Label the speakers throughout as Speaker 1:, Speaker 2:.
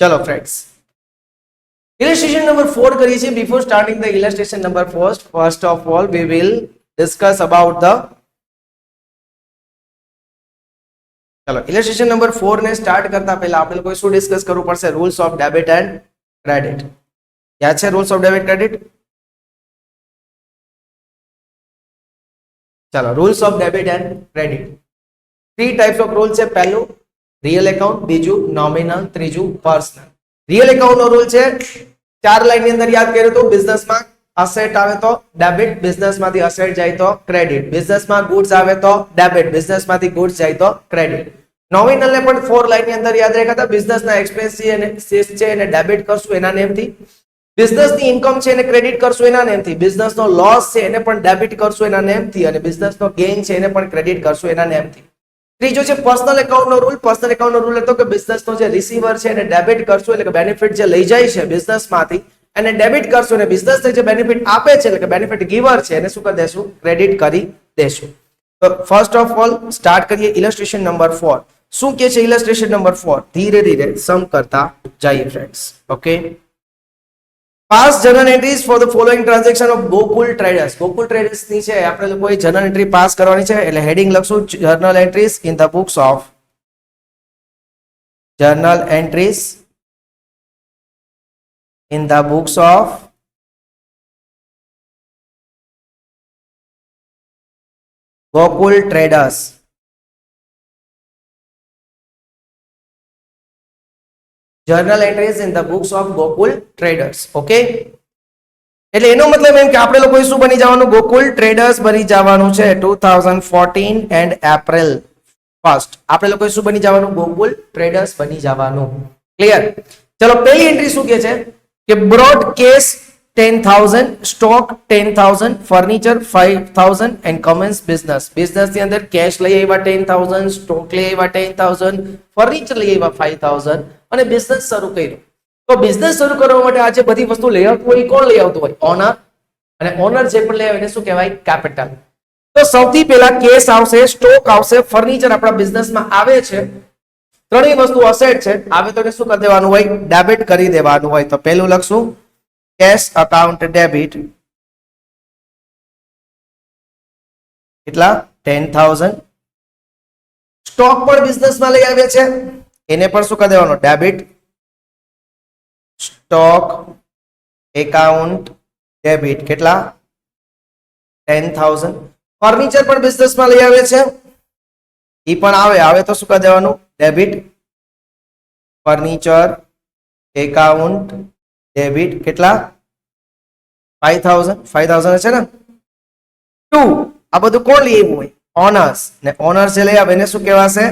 Speaker 1: ચલો friends illustration number 4 કરીએ છીએ before starting the illustration number first first of all we will discuss about the ચલો illustration number 4 ને start કરતા પહેલા આપણે કોઈ શું ડિસ્કસ કરવું પડશે rules of debit and credit યાદ છે રૂલ્સ ઓફ ડેબિટ ક્રેડિટ ચાલો rules of debit and credit three types of rule છે પહેલું રિયલ એકાઉન્ટ બીજું નોમિનલ ત્રીજું પર્સનલ રિયલ એકાઉન્ટ નો રૂલ છે, ચાર લાઈનની અંદર યાદ કર્યું હતું બિઝનેસમાં અસેટ આવે તો ડેબિટ બિઝનેસમાંથી અસેટ જાય તો ક્રેડિટ બિઝનેસમાં ગુડ્સ આવે તો ડેબિટ બિઝનેસમાંથી ગુડ્સ જાય તો ક્રેડિટ નોમિનલ ને પણ ફોર લાઈનની અંદર યાદ રાખ્યા હતા બિઝનેસના એક્સપેન્સ છે છે એને ડેબિટ કરશું એના નેમથી બિઝનેસની ઇન્કમ છે એને ક્રેડિટ કરશું એના નેમથી બિઝનેસ નો લોસ છે એને પણ ડેબિટ કરશું એના નેમથી અને બિઝનેસ નો ગેઇન છે એને પણ ક્રેડિટ કરશું એના નેમથી ત્રીજો છે પર્સનલ એકાઉન્ટ નો રૂલ પર્સનલ એકાઉન્ટ નો રૂલ હતો કે બિઝનેસ નો જે રિસીવર છે, એને ડેબિટ કરશું એટલે કે બેનિફિટ જે લઈ જાય છે બિઝનેસમાંથી, એને ડેબિટ કરશું અને બિઝનેસ જે બેનિફિટ આપે છે, એટલે કે બેનિફિટ ગીવર છે, એને શું કરી દેશું? ક્રેડિટ કરી દેશું. તો ફર્સ્ટ ઓફ ઓલ સ્ટાર્ટ કરીએ ઇલસ્ટ્રેશન નંબર ફોર શું કે છે ઇલસ્ટ્રેશન નંબર ફોર ધીરે ધીરે સમ કરતા જઈએ friends okay pass journal entries for the following transaction of Gokul traders Gokul ટ્રેડર્સની છે, આપણે લોકોએ જર્નલ એન્ટ્રી પાસ કરવાની છે, એટલે હેડિંગ લખશું journal entries in the books of journal entries in the books of Gokul Traders. Journal entries in the books of Gokul traders okay એટલે એનો મતલબ એમ કે આપણે લોકોએ શું બની જવાનું? ગોકુલ ટ્રેડર્સ બની જવાનું છે two thousand fourteen and April first આપણે લોકોએ શું બની જવાનું? ગોકુલ ટ્રેડર્સ બની જવાનું. ક્લિયર ચલો, પહેલી એન્ટ્રી શું કે છે? કે brought cash 10,000 stock 10,000 furniture 5,000 and commenced business બિઝનેસની અંદર કેશ લઈ આવ્યા 10,000 સ્ટોક લઈ આવ્યા 10,000 ફર્નિચર લઈ આવ્યા 5,000 અને બિઝનેસ શરૂ કર્યો. તો બિઝનેસ શરૂ કરવા માટે આજે બધી વસ્તુ લઈ આવતું હોય કોણ લઈ આવતું હોય? ઓનર અને ઓનર જે પણ લઈ આવે એને શું કહેવાય? કેપિટલ તો સૌથી પહેલા કેશ આવશે સ્ટોક આવશે ફર્નિચર આપણા બિઝનેસમાં આવે છે. ત્રણેય વસ્તુ અસેટ છે. આવે તો એને શું કરી દેવાનું હોય? ડેબિટ કરી દેવાનું હોય. તો પહેલું લખશું. કેશ અકાઉન્ટ ડેબિટ કેટલા ટેન થાઉઝન્ડ સ્ટોક પણ બિઝનેસમાં લઈ આવે છે. એને પણ શું કરી દેવાનું? ડેબિટ સ્ટોક એકાઉન્ટ ડેબિટ કેટલા? ટેન થાઉઝન્ડ ફર્નિચર પણ બિઝનેસમાં લઈ આવે છે. એ પણ આવે. આવે તો શું કરી દેવાનું? ડેબિટ ફર્નિચર એકાઉન્ટ ડેબિટ કેટલા? ફાઈવ થાઉઝન્ડ ફાઈવ થાઉઝન્ડ છે ને? ટુ આ બધું કોણ આવ્યું હોય? ઓનર્સ ને ઓનર્સ જે લઈ આવે એને શું કહેવાશે?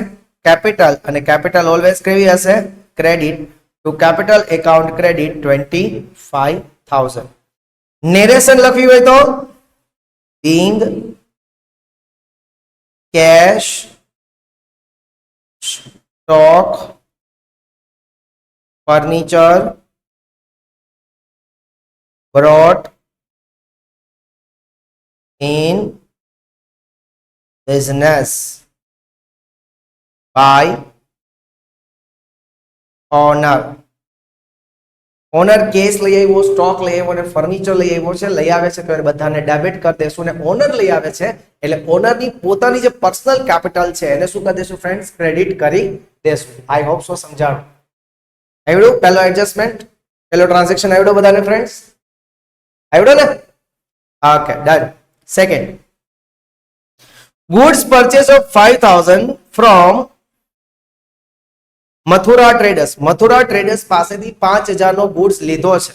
Speaker 1: કેપિટલ અને કેપિટલ ઓલવેઝ કેવી હશે? Credit to capital account credit twenty five thousand narration લખવી હોય તો? ઇંગ cash stock furniture. Brought in business by owner. Owner cash લઈ આવ્યો સ્ટોક લઈ આવ્યો અને ફર્નિચર લઈ આવ્યો છે, લઈ આવે છે, તો બધાને ડેબિટ કરી દેશું અને ઓનર લઈ આવે છે, એટલે ઓનરની પોતાની જે પર્સનલ કેપિટલ છે, એને શું કરી દેશું ફ્રેન્ડ્સ ક્રેડિટ કરી દેશું. આઈ હોપ સો સમજાણું. આવડ્યું પહેલો એડજસ્ટમેન્ટ પહેલો ટ્રાન્ઝેક્શન આવડ્યો બધાને ફ્રેન્ડ્સ આવડ્યો ને? Okay done second goods purchase of five thousand from Mathura traders Mathura traders પાસેથી પાંચ હજારનો ગુડ્સ લીધો છે.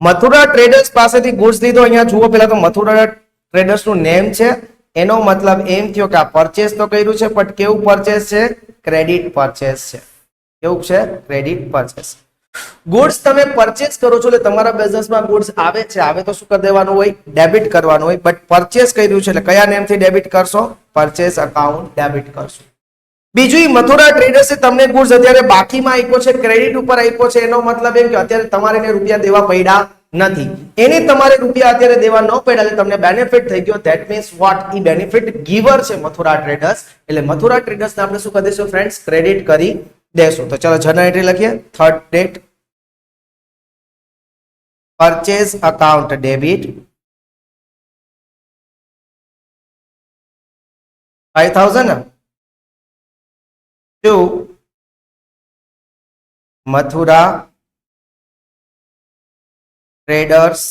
Speaker 1: મથુરા ટ્રેડર્સ પાસેથી ગુડ્સ લીધો, અહીંયા જુઓ પેલા તો મથુરા ટ્રેડર્સનું નેમ છે. એનો મતલબ એમ થયો કે આ પરચેસ તો કર્યું છે, પણ કેવું પરચેસ છે? ક્રેડિટ પરચેસ છે. કેવું છે? ક્રેડિટ પરચેસ ગુડ્સ તમે પરચેસ કરો છો એટલે તમારા બિઝનેસમાં ગુડ્સ આવે છે. આવે તો શું કરી દેવાનું હોય? ડેબિટ કરવાનું હોય. બટ પરચેસ કર્યું છે એટલે કયા નેમથી ડેબિટ કરશો? પરચેસ અકાઉન્ટ ડેબિટ કરશો. બીજું મથુરા ટ્રેડર્સે તમને ગુડ્સ અત્યારે બાકીમાં આપ્યો છે ક્રેડિટ ઉપર આપ્યો છે. એનો મતલબ એમ કે અત્યારે તમારે એને રૂપિયા દેવા પડ્યા નથી. એને તમારે રૂપિયા અત્યારે દેવા ન પડ્યા એટલે તમને બેનિફિટ થઈ ગયો. ધેટ મીન્સ વોટ ઈ બેનિફિટ ગીવર છે મથુરા ટ્રેડર્સ એટલે મથુરા ટ્રેડર્સ આપણે શું કરી દઈશું ફ્રેન્ડ્સ ક્રેડિટ કરી દેશું. તો ચલો જર્નલ એન્ટ્રી લખીએ. Third date purchase account debit five thousand to Mathura traders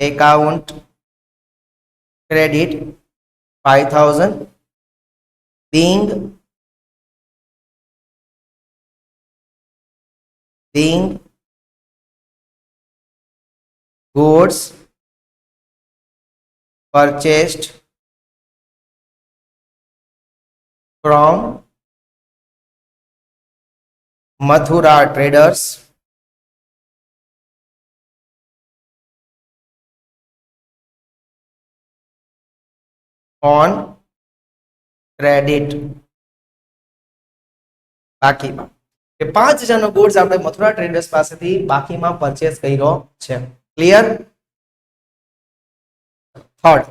Speaker 1: account. Credit. 5000 being being goods purchased from Mathura traders on credit બાકીમાં કે પાંચ હજારનો ગુડ્સ આપણે મથુરા ટ્રેડર્સ પાસેથી બાકીમાં પરચેસ કર્યો છે clear third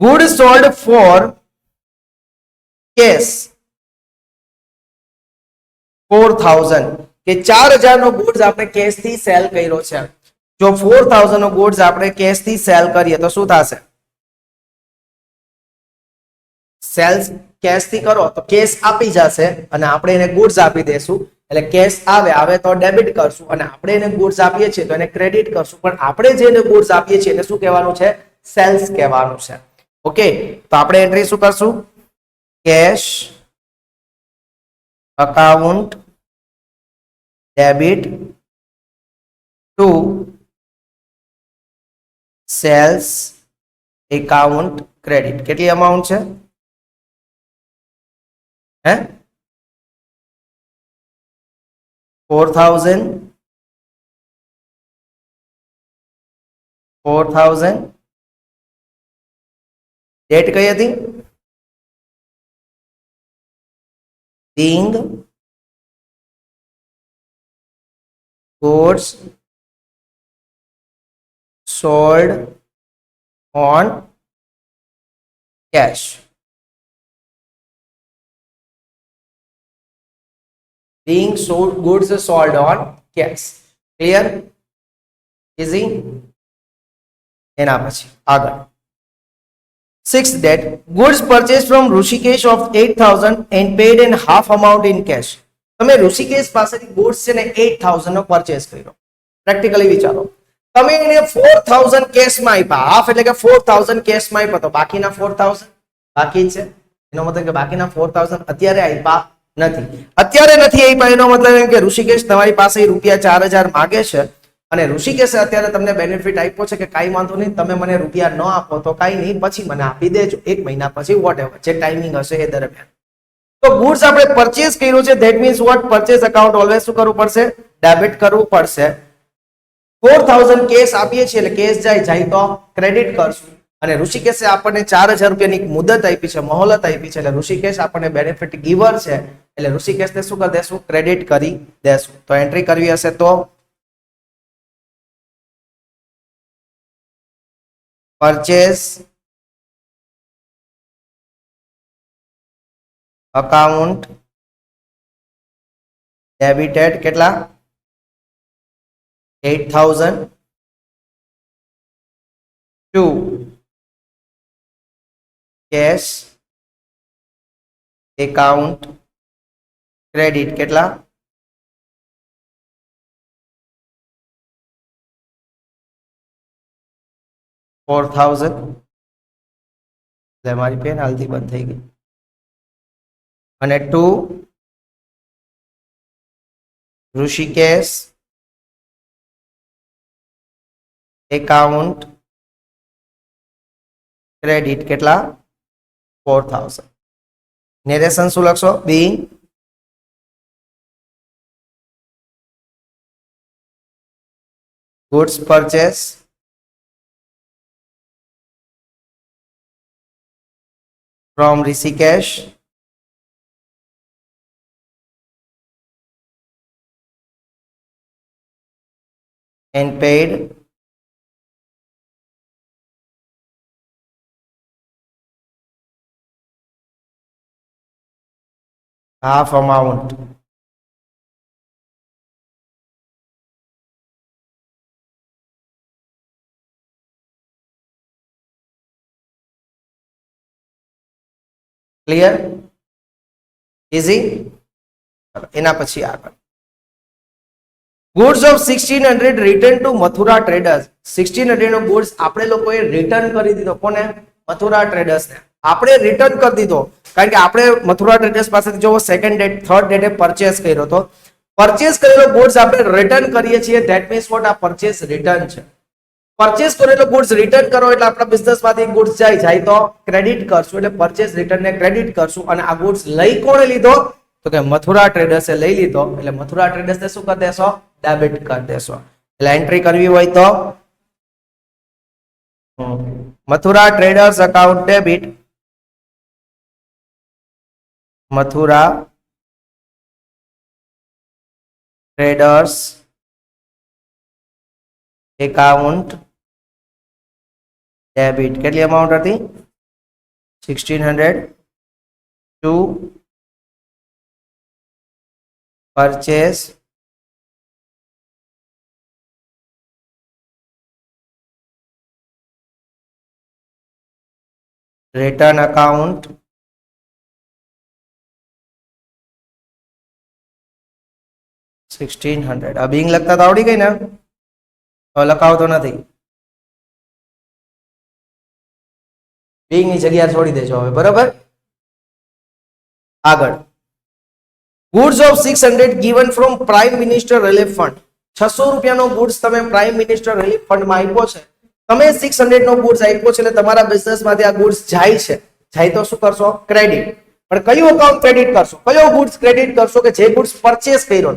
Speaker 1: good sold for cash four thousand કે ચાર હજારનો ગુડ્સ આપણે કેશથી સેલ કર્યો છે. જો ફોર થાઉઝન્ડ નો ગુડ્સ આપણે કેશથી સેલ કરીએ, તો શું થશે? સેલ્સ કેશથી કરો, તો કેશ આપી જશે અને આપણે એને ગુડ્સ આપી દેશું. એટલે કેશ આવે આવે તો ડેબિટ કરશું. અને આપણે એને ગુડ્સ આપીએ છીએ તો એને ક્રેડિટ કરશું. પણ આપણે જે એને ગુડ્સ આપીએ છીએ એને શું કહેવાનું છે? સેલ્સ કહેવાનું છે. ઓકે તો આપણે એન્ટ્રી શું કરશું? Cash account debit to sales account credit કેટલી અમાઉન્ટ છે? હે? Four thousand four thousand date કઈ હતી being goods sold on cash being sold goods sold on cash clear easy એના પછી આગળ Sixth that goods purchased from Rushikesh of 8000 and paid in half amount in cash. તમે ઋષિકેશ પાસેથી goods છે ને 8000 નો purchase કર્યો પ્રેક્ટિકલી વિચારો તમે એને 4000 કેશમાં આપ્યા હાફ એટલે કે 4000 કેશમાં આપ્યા તો બાકીના 4000 બાકી જ છે એનો મતલબ કે બાકીના 4000 અત્યારે આપ્યા નથી. અત્યારે નથી આપ્યા એનો મતલબ એમ કે ઋષિકેશ તમારી પાસે રૂપિયા ચાર હજાર માગે છે અને ઋષિકેશે અત્યારે તમને બેનિફિટ આપ્યો છે કે કાંઈ વાંધો નહીં, તમે મને રૂપિયા ન આપો તો કાંઈ નહીં, પછી મને આપી દેજો. એક મહિના પછી વોટ જે ટાઈમિંગ હશે એ દરમિયાન. તો ગુડ્સ આપણે પરચેસ કર્યું છે that means what purchase account always શું કરવું પડશે? ડેબિટ કરવું પડશે. ફોર થાઉઝન્ડ કેસ આપીએ છીએ એટલે કેસ જાય જાય તો ક્રેડિટ કરશું. અને ઋષિકેશે આપણને ચાર હજાર રૂપિયાની મુદત આપી છે, મહોલત આપી છે. એટલે ઋષિકેશ આપણને બેનિફિટ ગીવર છે. એટલે ઋષિકેશને શું કરી દેશું? ક્રેડિટ કરી દેશું. તો એન્ટ્રી કરવી હશે તો પરચેસ અકાઉન્ટ ડેબિટેડ કેટલા? 8000 to cash account credit કેટલા ફોર થાઉઝન્ડ એટલે મારી પેન હાલથી બંધ થઈ ગઈ અને ટુ ઋષિકેશ એકાઉન્ટ ક્રેડિટ કેટલા ફોર થાઉઝન્ડ નેરેશન શું લખશો? Being goods purchase from Rishikesh. And paid. Half amount clear easy એના પછી આગળ. Goods of sixteen hundred return to Mathura traders sixteen hundred no goods આપણે લોકોએ રિટર્ન કરી દીધો. કોને? મથુરા ટ્રેડર્સ ને. આપણે રિટર્ન કરી દીધો. કારણ કે આપણે મથુરા ટ્રેડર્સ પાસેથી જો સેકન્ડ ડેટ થર્ડ ડેટે પરચેસ કર્યો હતો પરચેસ કરેલો ગુડ્સ આપણે રિટર્ન કરીએ છીએ. ધેટ મીન્સ વોટ આ પરચેસ રિટર્ન છે. પરચેસ કરેલો ગુડ્સ રિટર્ન કરો એટલે આપણા બિઝનેસમાંથી ગુડ્સ જાય. જાય તો ક્રેડિટ કરશું એટલે પરચેસ રિટર્નને ક્રેડિટ કરશું અને આ ગુડ્સ લઈ કોણે લીધો? તો કે મથુરા ટ્રેડર્સે લઈ લીધો. એટલે મથુરા ટ્રેડર્સને શું કરી દેશો? ડેબિટ કરી દેશો. એટલે એન્ટ્રી કરવી હોય તો? Mathura traders account debit Mathura traders account debit કેટલી અમાઉન્ટ હતી sixteen hundred to purchase return account sixteen hundred આ બિંગ લખતા તો આવડી ગઈ ને? લખાવતો નથી. બિંગની જગ્યા છોડી દેજો હવે, બરોબર? આગળ. Goods of six hundred given from prime minister relief fund છસો રૂપિયાનો ગુડ્સ તમે પ્રાઇમ મિનિસ્ટર રિલીફ ફંડમાં આપ્યો છે. તમે સિક્સ હંડ્રેડ નો ગુડ્સ આપ્યો છે એટલે તમારા બિઝનેસમાંથી આ ગુડ્સ જાય છે. જાય તો શું કરશો? ક્રેડિટ પણ કયું અકાઉન્ટ ક્રેડિટ કરશો? કયો ગુડ્સ ક્રેડિટ કરશો કે જે ગુડ્સ પરચેસ કર્યો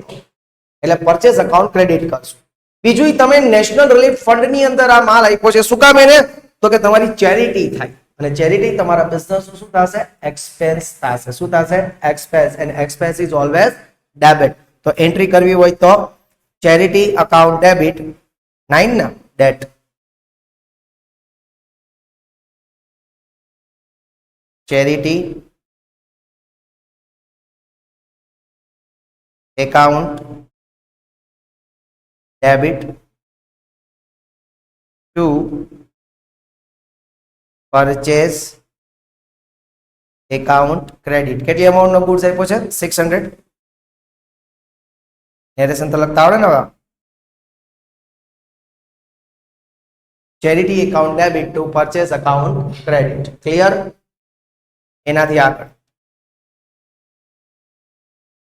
Speaker 1: એટલે પરચેસ અકાઉન્ટ ક્રેડિટ કરશો. બીજું તમે નેશનલ રિલીફ ફંડની અંદર આ માલ આપ્યો છે. શું કામ એને? તો કે તમારી ચેરિટી થાય. અને ચેરિટી તમારા બિઝનેસ શું થશે? એક્સપેન્સ થશે. શું થશે? Expense and expense is always debit તો એન્ટ્રી કરવી હોય તો ચેરિટી અકાઉન્ટ ડેબિટ નાઇન ના date charity account debit to purchase account credit. કેટલી amount નો goods આપ્યો છે? 600 નેરેશન તો લખતા આવડે ને હવે? Charity account debit to purchase account credit clear એનાથી આગળ.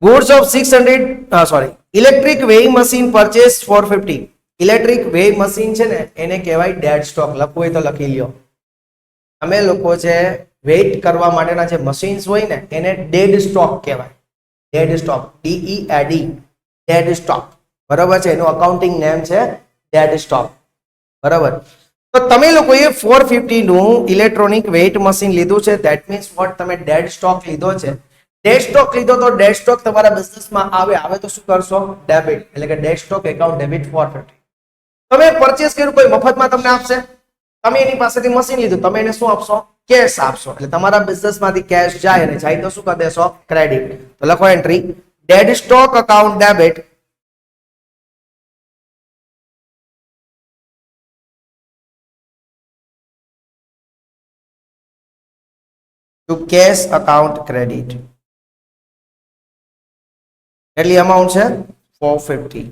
Speaker 1: Goods of six hundred sorry electric weighing machine purchase four fifty. Electric weighing machine છે ને, એને કહેવાય ડેડ સ્ટોક. લખવું હોય તો લખી લ્યો. અમે લોકો છે વેઇટ કરવા માટેના જે મશીન્સ હોય ને એને ડેડ સ્ટોક કહેવાય. Dead stock. D E A D dead stock. બરાબર છે? એનું અકાઉન્ટિંગ નેમ છે ડેડ સ્ટોક. બરાબર. તો તમે લોકોએ ફોર ફિફ્ટી નું ઇલેક્ટ્રોનિક વેઇટ મશીન લીધું છે. દેટ મીન્સ વોટ તમે ડેડ સ્ટોક લીધો છે. ડેડ સ્ટોક લીધો તો ડેકસ્ટોક તમારા બિઝનેસમાં આવે આવે તો શું કરશો? ડેબિટ એટલે કે dead stock account debit for તમે પરચેસ કર્યું કોઈ મફતમાં તમને આપશે? તમે એની પાસેથી મશીન લીધું, તમે એને શું આપશો? કેશ આપશો. એટલે તમારા બિઝનેસમાંથી કેશ જાય અને જાય તો શું કરી દેશો? ક્રેડિટ તો લખો entry dead stock account debit to cash account credit. કેટલી અમાઉન્ટ છે? Four fifty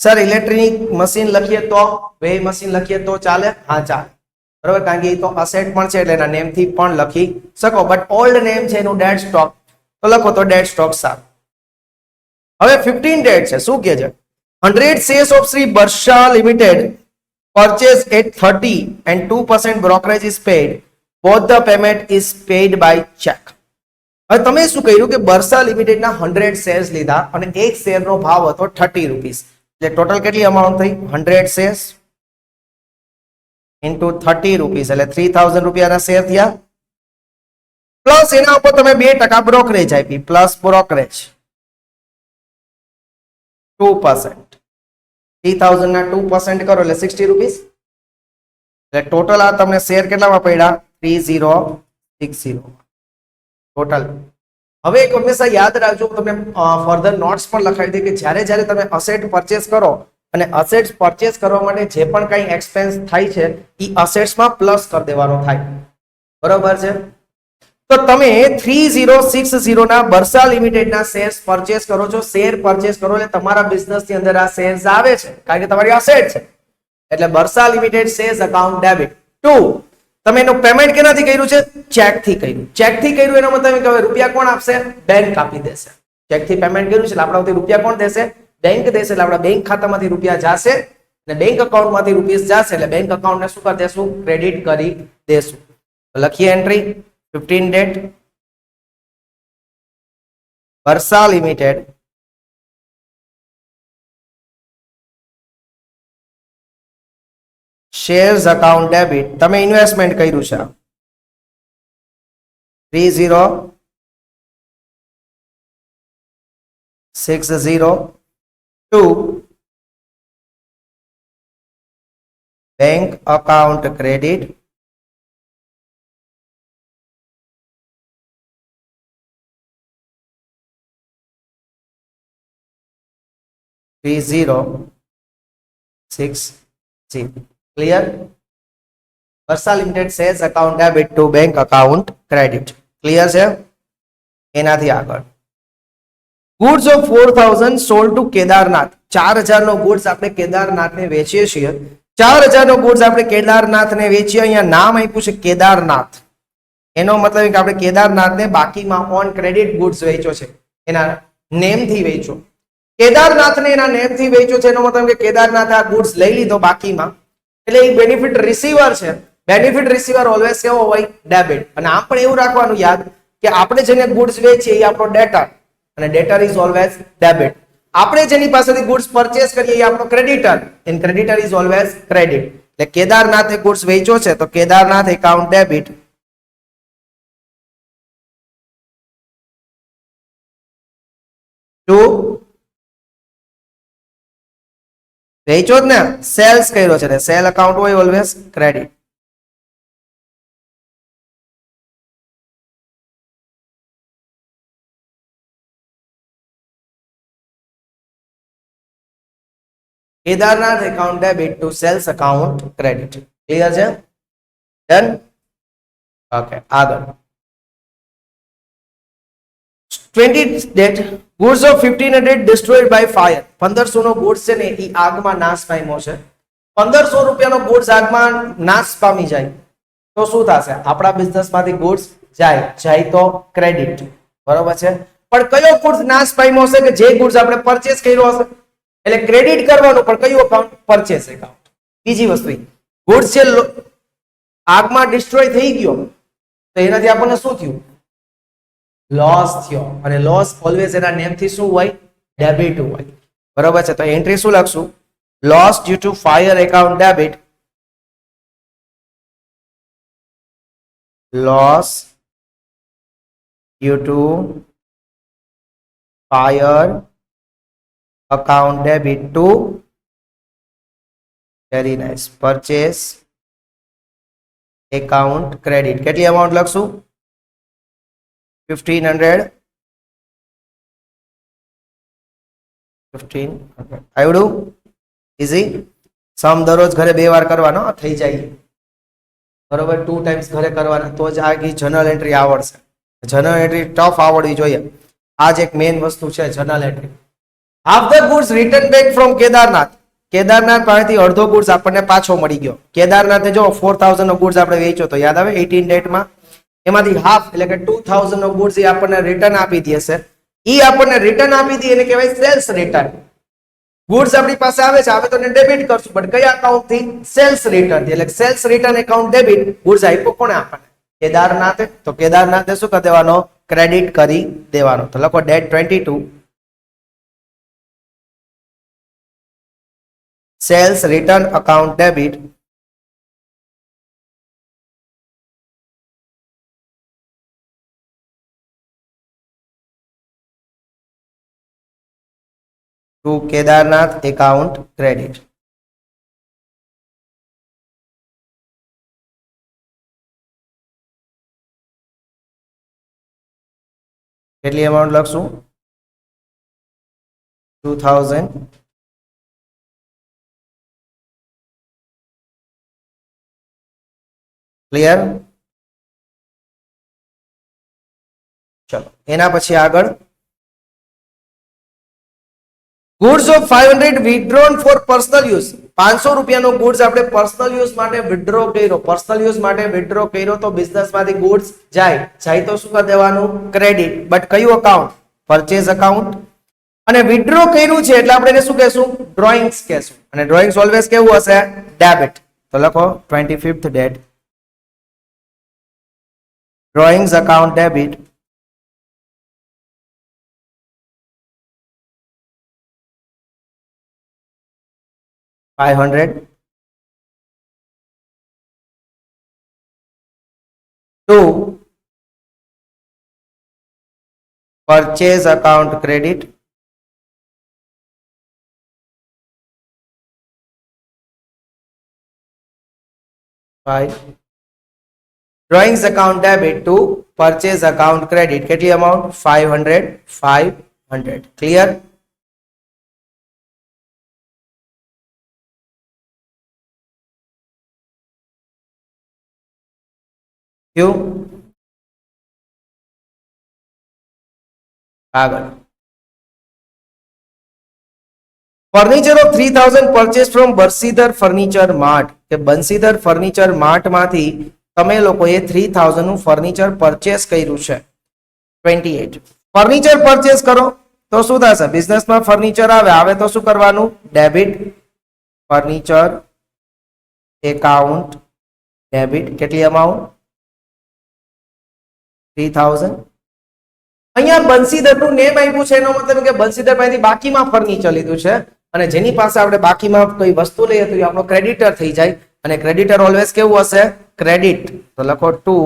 Speaker 1: sir electric machine લખીએ તો વે મશીન લખીએ તો ચાલે? હા ચાલે. બરાબર? કારણ કે એ તો અસેટ પણ છે એટલે એના નેમથી પણ લખી શકો. બટ ઓલ્ડ નેમ છે એનું ડેડ સ્ટોક તો લખો તો ડેડ સ્ટોક સારું હવે ફિફ્ટીન ડેટ છે. શું કે છે? Hundred shares of Shri Barsha limited purchase at 30 and 2% brokerage is paid. Both the payment is paid by cheque હવે તમે શું કર્યું કે બર્સા લિમિટેડના હંડ્રેડ શેર્સ લીધા અને એક શેરનો ભાવ હતો થર્ટી રૂપીસ. એટલે ટોટલ કેટલી અમાઉન્ટ થઈ? Hundred shares into thirty rupees. એટલે થ્રી થાઉઝન્ડ રૂપિયાના શેર થયા. પ્લસ એના ઉપર તમે બે ટકા બ્રોકરેજ આપી. Plus brokerage. Two percent. Three થાઉઝન્ડના two percent કરો એટલે સિક્સટી રૂપીસ. એટલે ટોટલ આ તમને શેર કેટલામાં પડ્યા? Three zero six zero total હવે એક હંમેશા યાદ રાખજો તમે ફર્ધર નોટ્સ પણ લખાવી દે કે જ્યારે જ્યારે તમે અસેટ પરચેસ કરો અને અસેટ્સ પરચેસ કરવા માટે જે પણ કંઈ એક્સપેન્સ થાય છે એ અસેટ્સમાં પ્લસ કરી દેવાનો થાય. બરોબર છે? તો તમે થ્રી ઝીરો સિક્સ ઝીરોના બરસા લિમિટેડના શેર્સ પરચેસ કરો છો શેર પરચેસ કરો એટલે તમારા બિઝનેસની અંદર આ શેર્સ આવે છે. કારણ કે તમારી અસેટ છે. એટલે Barsa limited shares account debit to તમે એનું પેમેન્ટ કેનાથી કર્યું છે? ચેકથી કર્યું. ચેકથી કર્યું એનો મતલબ કે હવે રૂપિયા કોણ આપશે? બેંક આપી દેશે. ચેકથી પેમેન્ટ કર્યું છે આપણા રૂપિયા કોણ દેશે? બેંક દેશે એટલે આપણા બેંક ખાતામાંથી રૂપિયા જશે અને બેંક અકાઉન્ટમાંથી રૂપિયા જશે એટલે બેંક અકાઉન્ટને શું કરી દેશું? ક્રેડિટ કરી દેશું. લખીએ entry fifteen date Varsha limited shares account debit તમે ઇન્વેસ્ટમેન્ટ કર્યું છે three zero six zero to bank account credit three zero, six zero. Clear? Versa Limited says account debit to bank account credit. Clear છે એનાથી આગળ. Goods of four thousand sold to Kedarnath. ચાર હજાર નો goods આપણે કેદારનાથને વેચીએ છીએ. ચાર હજાર નો ગુડ્સ આપણે કેદારનાથને વેચીએ. અહીંયા નામ આપ્યું છે કેદારનાથ. એનો મતલબ કે આપણે કેદારનાથને બાકીમાં ઓન ક્રેડિટ ગુડ્સ વેચ્યો છે. એના નેમથી વેચ્યો. કેદારનાથને એના નેમથી વેચ્યો છે. એનો મતલબ કે કેદારનાથ આ ગુડ્સ લઈ લીધો બાકીમાં. એટલે એ બેનિફિટ રિસીવર છે. બેનિફિટ રિસીવર ઓલવેઝ કેવો હોય ડેબિટ અને આમ પણ એવું રાખવાનું યાદ કે આપણે જેને ગુડ્સ વેચીએ એ આપણો ડેટર અને ડેટર ઇઝ ઓલવેઝ ડેબિટ આપણે જેની પાસેથી ગુડ્સ પરચેસ કરીએ એ આપણો creditor an creditor is always credit એટલે કેદારનાથે ગુડ્સ વેચ્યો છે, તો કેદારનાથ એકાઉન્ટ ડેબિટ ટુ વેચો જ ને. સેલ્સ કર્યો છે. સેલ અકાઉન્ટ હોય always credit Kedarnath account debit to sales account credit clear છે? ડન ઓકે આગળ. Twenty date goods of fifteen hundred destroyed by fire પંદરસો નો ગુડ્સ છે ને એ આગમાં નાશ પામ્યો છે. પંદરસો રૂપિયાનો ગુડ્સ આગમાં નાશ પામી જાય. તો શું થશે? આપણા બિઝનેસમાંથી ગુડ્સ જાય. જાય તો ક્રેડિટ બરોબર છે? પણ કયો ગુડ્સ નાશ પામ્યો હશે કે જે ગુડ્સ આપણે પરચેસ કર્યો હશે? એટલે ક્રેડિટ કરવાનું, પણ કયું અકાઉન્ટ પરચેસ એકાઉન્ટ બીજી વસ્તુ ગુડ્સ લો- આગમાં ડિસ્ટ્રોય થઈ ગયો, તો એનાથી આપણને શું થયું? લોસ થયો. અને લોસ ઓલવેઝ એના નેમથી શું હોય? ડેબિટ હોય. બરોબર છે? તો એન્ટ્રી શું લખશું? Loss due to fire account debit loss due to fire account debit to very nice. Purchase account credit. કેટલી અમાઉન્ટ લખશું? 1500 15 આવડું ઇઝી સમ દરરોજ ઘરે બે વાર કરવાનો થઈ જાય. બરોબર? ટુ ટાઈમ્સ ઘરે કરવાના, તો જ આગી જનરલ એન્ટ્રી આવડશે. જનરલ એન્ટ્રી ટફ આવડવી જોઈએ. આ જ એક મેઇન વસ્તુ છે general entry half the goods return back from Kedarnath. Kedarnath પાસેથી અડધો ગુડ્સ આપણને પાછો મળી ગયો. કેદારનાથે જો ફોર થાઉઝન્ડ નો ગુડ્સ આપણે વેચ્યો તો યાદ આવે? એટીન ડેટમાં એમાંથી હાફ એટલે કે ટુ થાઉઝન્ડ નો ગુડ્સ એ આપણને રિટર્ન આપી દેશે એ આપણને રિટર્ન આપી દે, એને કહેવાય સેલ્સ રિટર્ન ગુડ્સ આપણી પાસે આવે છે, આવે તો એને ડેબિટ કરશું બટ કયા અકાઉન્ટથી? સેલ્સ રિટર્ન એટલે sales return account debit goods આપ્યો કોને આપણને? કેદારનાથે. તો કેદારનાથે શું કરી દેવાનો? ક્રેડિટ કરી દેવાનો. તો લખો date twenty two sales return account debit. To Kedarnath account credit Attlee amount लखसु टू थाउज़ेंड क्लियर चलो एना पी आग goods of five hundred withdrawn for personal use પાંચસો રૂપિયાનો ગુડ્સ આપણે પર્સનલ યુઝ માટે વિડ્રો કર્યો. પર્સનલ યુઝ માટે વિડ્રો કર્યો તો બિઝનેસમાંથી ગુડ્સ જાય. જાય તો શું કરી દેવાનું? ક્રેડિટ બટ કયું અકાઉન્ટ પરચેઝ અકાઉન્ટ અને વિડ્રો કર્યું છે એટલે આપણે શું કહેશું? ડ્રોઈંગ્સ કહેશું. અને ડ્રોઈંગ્સ ઓલવેઝ કેવું હશે? ડેબિટ તો લખો twenty fifth date drawings account debit five hundred. Two, purchase account credit. Five. Drawings account debit to purchase account credit. કેટલી amount? Five hundred. Five hundred. Clear? ક્યું આગળ. Furniture three thousand purchase from Bansidhar furniture mart કે Bansidhar furniture માર્ટમાંથી તમે લોકોએ three થાઉઝન્ડનું furniture purchase કર્યું છે. Twenty eight furniture purchase કરો. તો શું થશે? બિઝનેસમાં ફર્નિચર આવે. આવે તો શું કરવાનું? ડેબિટ ફર્નિચર એકાઉન્ટ ડેબિટ કેટલી અમાઉન્ટ થ્રી થાઉઝન્ડ અહીંયા બંસીધરનું નેમ આપ્યું છે, એનો મતલબ કે બંસીધર પાસેથી બાકીમાં ફર્નિચર લીધું છે. અને જેની પાસે આપણે બાકીમાં કોઈ વસ્તુ લઈએ તો એ આપણો ક્રેડિટર થઈ જાય. અને ક્રેડિટર ઓલવેઝ કેવું હશે? ક્રેડિટ તો લખો to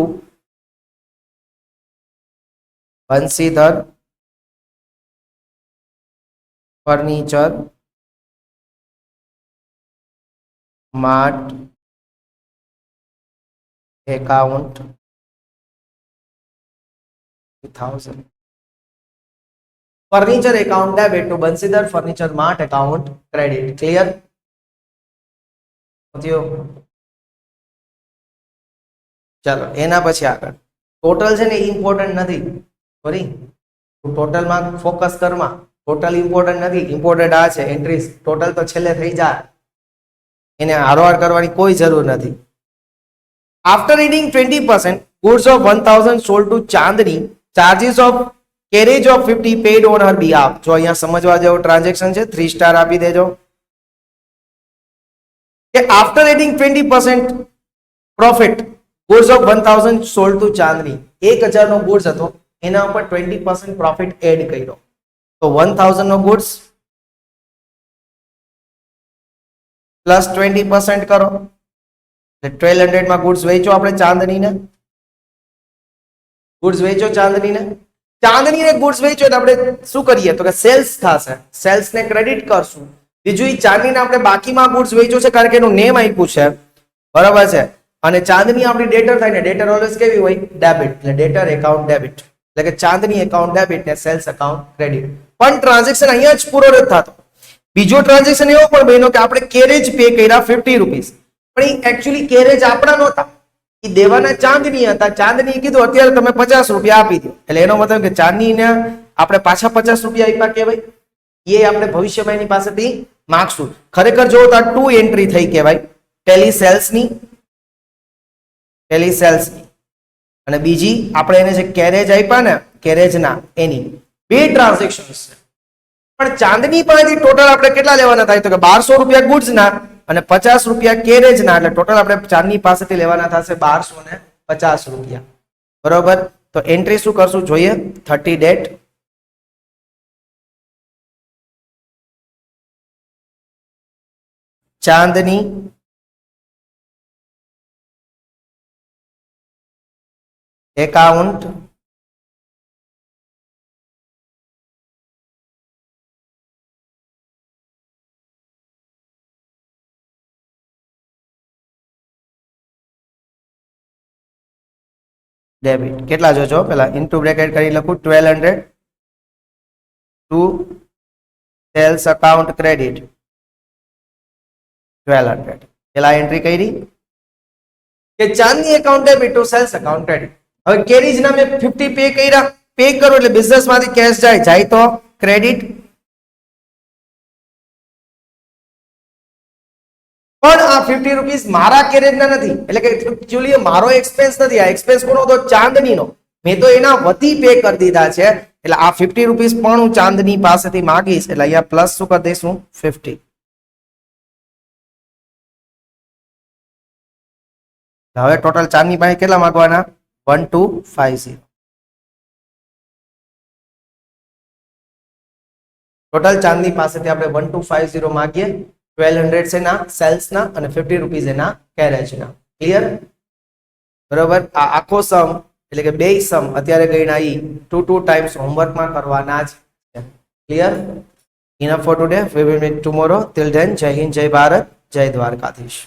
Speaker 1: Bansidhar furniture mart account thousand. Furniture account debit to Bansidhar furniture mart account credit clear ચાલો એના પછી આગળ ટોટલ છે ને ઇમ્પોર્ટન્ટ નથી સોરી ટોટલમાં ફોકસ કરમાં ટોટલ ઇમ્પોર્ટન્ટ નથી ઇમ્પોર્ટન્ટ આ છે એન્ટ્રીઝ ટોટલ તો છેલ્લે થઈ જાય એને હારવાર કરવાની કોઈ જરૂર નથી. After reading twenty percent goods of one thousand sold to Chandni charges of carriage of fifty paid on her behalf જો અહીંયા સમજવા જેવો ટ્રાન્ઝેક્શન છે થ્રી સ્ટાર આપી દેજો. કે after adding twenty percent profit goods of one thousand sold to Chandni એક હજારનો ગુડ્સ હતો, એના ઉપર ટ્વેન્ટી પર્સન્ટ પ્રોફિટ એડ કર્યો. તો વન થાઉઝન્ડ નો ગુડ્સ પ્લસ ટ્વેન્ટી પર્સન્ટ કરો. ટ્વેલ્વ હંડ્રેડમાં ગુડ્સ વેચો આપણે ચાંદનીને ગુડ્સ વેચો ચાંદનીને? ચાંદનીને ગુડ્સ વેચો એટલે આપણે શું કરીએ? તો કે સેલ્સ થશે. સેલ્સ ને ક્રેડિટ કરશું. બીજું એ ચાંદનીને આપણે બાકીમાં ગુડ્સ વેચો છે કારણ કે એનું નેમ આપ્યું છે. બરાબર છે? અને ચાંદની આપણી ડેટર થાય ને ડેટર ઓલવેઝ કેવી હોય? ડેબિટ એટલે ડેટર એકાઉન્ટ ડેબિટ એટલે કે ચાંદની એકાઉન્ટ ડેબિટ ને સેલ્સ એકાઉન્ટ ક્રેડિટ પણ ટ્રાન્ઝેક્શન અહીંયા જ પૂરો નથી થતો. બીજો ટ્રાન્ઝેક્શન એવો પણ બન્યો કે આપણે કેરેજ પે કર્યા ફિફ્ટી રૂપીસ પણ એ એકચ્યુઅલી કેરેજ આપણા નહોતા. દેવાના ચાંદની હતા. ચાંદની કીધું, અત્યારે તમે પચાસ રૂપિયા આપી દો એટલે એનો મતલબ કે ચાંદનીને આપણે પાછા પચાસ રૂપિયા આપ્યા કહેવાય. એ આપણે ભવિષ્યમાં એની પાસેથી માગશું. ખરેખર જો તો ટુ એન્ટ્રી થઈ કહેવાય. પહેલી સેલ્સની પહેલી સેલ્સની. અને બીજી આપણે એને જે કેરેજ આપ્યા ને, કેરેજના, એની. બે ટ્રાન્ઝેક્શન પણ ચાંદની પાસેથી ટોટલ આપણે કેટલા લેવાના થાય? તો કે બારસો રૂપિયા ગુડ્સ ના. અને પચાસ રૂપિયા કેરેજ ના, એટલે ટોટલ આપણે ચાંદની પાસેથી લેવાના થશે બારસો ને પચાસ રૂપિયા. બરોબર? તો એન્ટ્રી શું કરશું? જોઈએ. Thirty date Chandni. Account. Debit. કેટલા જોજો? પેલા ઇન્ટુ બ્રેકેટ કરી લખું twelve hundred to sales account credit twelve hundred પેલા એન્ટ્રી કરી. કે Chandni account debit to sales account credit હવે કેરીજ ના મેં ફિફ્ટી પે કર્યા. પે કરો એટલે બિઝનેસમાંથી કેશ જાય. જાય તો ક્રેડિટ પણ આ ફિફ્ટી રૂપીસ મારા કેરેજના નથી. એટલે કે એકચ્યુઅલી મારો એક્સપેન્સ નથી. આ એક્સપેન્સ કોનો હતો? ચાંદનીનો. મેં તો એના વતી પે કરી દીધા છે. એટલે આ ફિફ્ટી રૂપીસ પણ હું ચાંદની પાસેથી માગીશ. એટલે અહીંયા પ્લસ શું કરી દઈશું ફિફ્ટી હવે ટોટલ ચાંદની પાસે કેટલા માગવાના? One two five zero total Chandni પાસેથી આપણે વન ટુ ફાઈવ ઝીરો માગીએ. ટ્વેલ્વ હંડ્રેડ છે ના સેલ્સના અને ફિફ્ટી રૂપીઝ એના કેરેજના ક્લિયર બરોબર? આ આખો સમ એટલે કે બે સમ અત્યારે ગઈના ઈ ટુ ટુ ટાઈમ્સ હોમવર્કમાં કરવાના જ છે. Clear enough for today we will meet tomorrow till then Jai Hind Jai Bharat જય દ્વારકાધીશ